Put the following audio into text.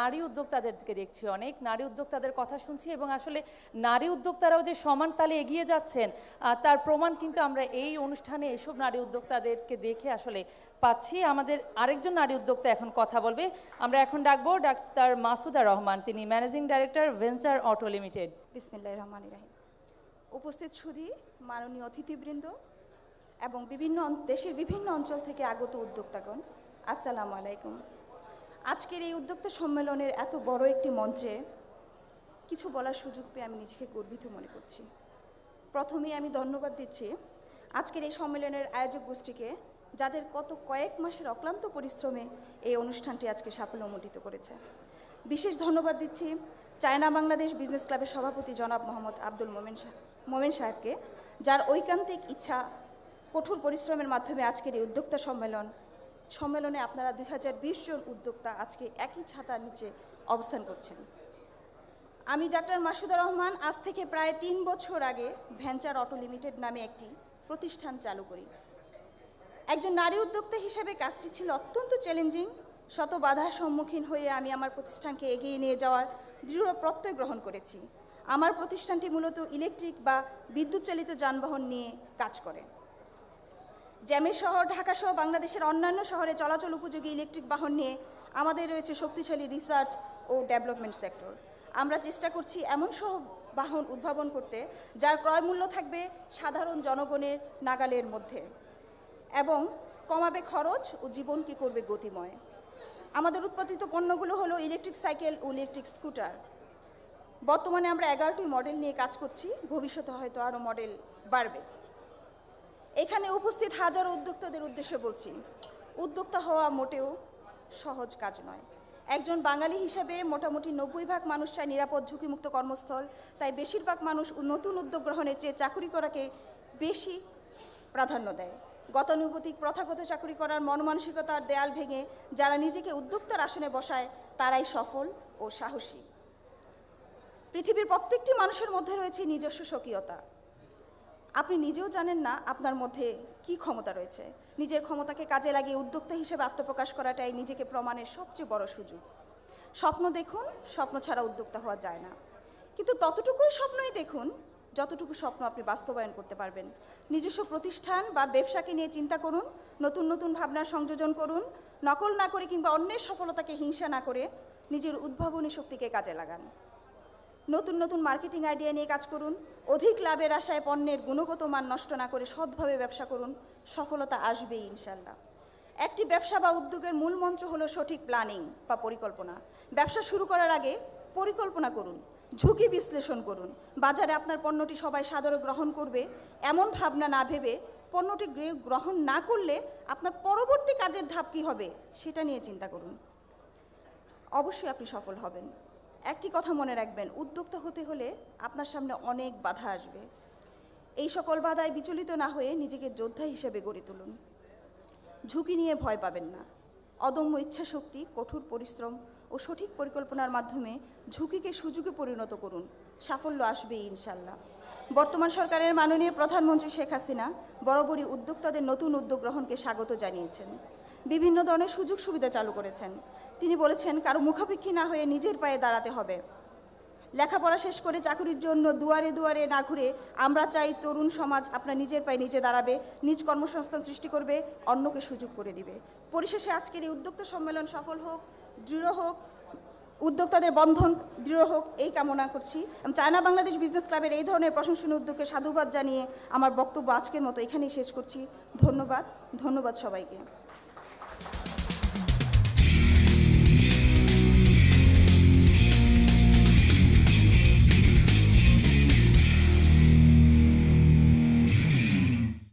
নারী উদ্যোক্তাদেরকে দেখছি অনেক। নারী উদ্যোক্তাদের কথা শুনছি এবং আসলে নারী উদ্যোক্তারাও যে সমান তালে এগিয়ে যাচ্ছেন তার প্রমাণ কিন্তু আমরা এই অনুষ্ঠানে এসব নারী উদ্যোক্তাদেরকে দেখে আসলে পাচ্ছি। আমাদের আরেকজন নারী উদ্যোক্তা এখন কথা বলবে। আমরা এখন ডাকবো ডাক্তার মাসুদা রহমান, তিনি managing director venture auto limited. বিসমিল্লাহ রহমান রাহিম। উপস্থিত সুধী, মাননীয় অতিথিবৃন্দ এবং বিভিন্ন দেশের বিভিন্ন অঞ্চল থেকে আগত উদ্যোক্তাগণ, আসসালামু আলাইকুম। আজকের এই উদ্যোক্তা সম্মেলনের এত বড় একটি মঞ্চে কিছু বলার সুযোগ পেয়ে আমি নিজেকে গর্বিত মনে করছি। প্রথমে আমি ধন্যবাদ দিচ্ছি আজকের এই সম্মেলনের আয়োজক গোষ্ঠীকে, যাদের কত কয়েক মাসের অক্লান্ত পরিশ্রমে এই অনুষ্ঠানটি আজকে সাফল্য সাফল্যমণ্ডিত করেছে। বিশেষ ধন্যবাদ দিচ্ছি চায়না বাংলাদেশ বিজনেস ক্লাবের সভাপতি জনাব মোহাম্মদ আব্দুল মোমেন মোমেন সাহেবকে, যার ঐকান্তিক ইচ্ছা, কঠোর পরিশ্রমের মাধ্যমে আজকের এই উদ্যোক্তা সম্মেলন সম্মেলনে আপনারা দুই হাজার বিশ জন উদ্যোক্তা আজকে একই ছাতার নিচে অবস্থান করছেন। আমি ডাক্তার মাসুদা রহমান, আজ থেকে প্রায় তিন বছর আগে ভেঞ্চার অটো লিমিটেড নামে একটি প্রতিষ্ঠান চালু করি। একজন নারী উদ্যোক্তা হিসেবে কাজটি ছিল অত্যন্ত চ্যালেঞ্জিং শত বাধার সম্মুখীন হয়ে আমি আমার প্রতিষ্ঠানকে এগিয়ে নিয়ে যাওয়ার দৃঢ় প্রত্যয় গ্রহণ করেছি। আমার প্রতিষ্ঠানটি মূলত ইলেকট্রিক বা বিদ্যুৎ চালিত যানবাহন নিয়ে কাজ করে। জ্যামের শহর, ঢাকা সহ বাংলাদেশের অন্যান্য শহরে চলাচল উপযোগী ইলেকট্রিক বাহন নিয়ে আমাদের রয়েছে শক্তিশালী রিসার্চ ও ডেভেলপমেন্ট সেক্টর আমরা চেষ্টা করছি এমন সব বাহন উদ্ভাবন করতে, যার ক্রয় মূল্য থাকবে সাধারণ জনগণের নাগালের মধ্যে এবং কমাবে খরচ ও জীবন জীবনকে করবে গতিময়। আমাদের উৎপাদিত পণ্যগুলো হলো ইলেকট্রিক সাইকেল ও ইলেকট্রিক স্কুটার বর্তমানে আমরা এগারোটি মডেল নিয়ে কাজ করছি, ভবিষ্যতে হয়তো আরও মডেল বাড়বে। এখানে উপস্থিত হাজারো উদ্যোক্তাদের উদ্দেশ্যে বলছি, উদ্যোক্তা হওয়া মোটেও সহজ কাজ নয়। একজন বাঙালি হিসেবে মোটামুটি নব্বই ভাগ মানুষ চায় নিরাপদ ঝুঁকিমুক্ত কর্মস্থল, তাই বেশিরভাগ মানুষ নতুন উদ্যোগ গ্রহণের চেয়ে চাকুরি করাকে বেশি প্রাধান্য দেয়। গতানুগতিক, প্রথাগত চাকরি করার মনমানসিকতার দেয়াল ভেঙে যারা নিজেকে উদ্যোক্তার আসনে বসায়, তারাই সফল ও সাহসী। পৃথিবীর প্রত্যেকটি মানুষের মধ্যে রয়েছে নিজস্ব স্বকীয়তা। আপনি নিজেও জানেন না আপনার মধ্যে কি ক্ষমতা রয়েছে। নিজের ক্ষমতাকে কাজে লাগিয়ে উদ্যোক্তা হিসেবে আত্মপ্রকাশ করাটাই নিজেকে প্রমাণের সবচেয়ে বড় সুযোগ। স্বপ্ন দেখুন, স্বপ্ন ছাড়া উদ্যোক্তা হওয়া যায় না। কিন্তু ততটুকুই স্বপ্নই দেখুন, যতটুকু স্বপ্ন আপনি বাস্তবায়ন করতে পারবেন। নিজস্ব প্রতিষ্ঠান বা ব্যবসাকে নিয়ে চিন্তা করুন, নতুন নতুন ভাবনার সংযোজন করুন, নকল না করে কিংবা অন্যের সফলতাকে হিংসা না করে নিজের উদ্ভাবনী শক্তিকে কাজে লাগান। নতুন নতুন মার্কেটিং আইডিয়া নিয়ে কাজ করুন, অধিক লাভের আশায় পণ্যের গুণগত মান নষ্ট না করে সৎভাবে ব্যবসা করুন, সফলতা আসবেই ইনশাল্লাহ একটি ব্যবসা বা উদ্যোগের মূল মন্ত্র হলো সঠিক প্ল্যানিং বা পরিকল্পনা। ব্যবসা শুরু করার আগে পরিকল্পনা করুন, ঝুঁকি বিশ্লেষণ করুন। বাজারে আপনার পণ্যটি সবাই সাদরে গ্রহণ করবে, এমন ভাবনা না ভেবে পণ্যটি গ্রহণ না করলে আপনার পরবর্তী কাজের ধাপ কী হবে সেটা নিয়ে চিন্তা করুন। অবশ্যই আপনি সফল হবেন। একটি কথা মনে রাখবেন, উদ্যোক্তা হতে হলে আপনার সামনে অনেক বাধা আসবে। এই সকল বাধায় বিচলিত না হয়ে নিজেকে যোদ্ধা হিসেবে গড়ে তুলুন। ঝুঁকি নিয়ে ভয় পাবেন না। অদম্য ইচ্ছাশক্তি, কঠোর পরিশ্রম ও সঠিক পরিকল্পনার মাধ্যমে ঝুঁকিকে সুযোগে পরিণত করুন। সাফল্য আসবেই ইনশাল্লাহ বর্তমান সরকারের মাননীয় প্রধানমন্ত্রী শেখ হাসিনা বরাবরই উদ্যোক্তাদের নতুন উদ্যোগ গ্রহণকে স্বাগত জানিয়েছেন। বিভিন্ন ধরনের সুযোগ সুবিধা চালু করেছেন। তিনি বলেছেন, কারও মুখাপেক্ষী না হয়ে নিজের পায়ে দাঁড়াতে হবে। লেখাপড়া শেষ করে চাকরির জন্য দুয়ারে দুয়ারে না ঘুরে আমরা চাই তরুণ সমাজ আপনার নিজের পায়ে নিজে দাঁড়াবে, নিজ কর্মসংস্থান সৃষ্টি করবে, অন্যকে সুযোগ করে দিবে। পরিশেষে আজকের এই উদ্যোক্তা সম্মেলন সফল হোক, দৃঢ় হোক, উদ্যোক্তাদের বন্ধন দৃঢ় হোক, এই কামনা করছি। আমি চায়না বাংলাদেশ বিজনেস ক্লাবের এই ধরনের প্রশংসনীয় উদ্যোগকে সাধুবাদ জানিয়ে আমার বক্তব্য আজকের মতো এখানেই শেষ করছি। ধন্যবাদ ধন্যবাদ সবাইকে।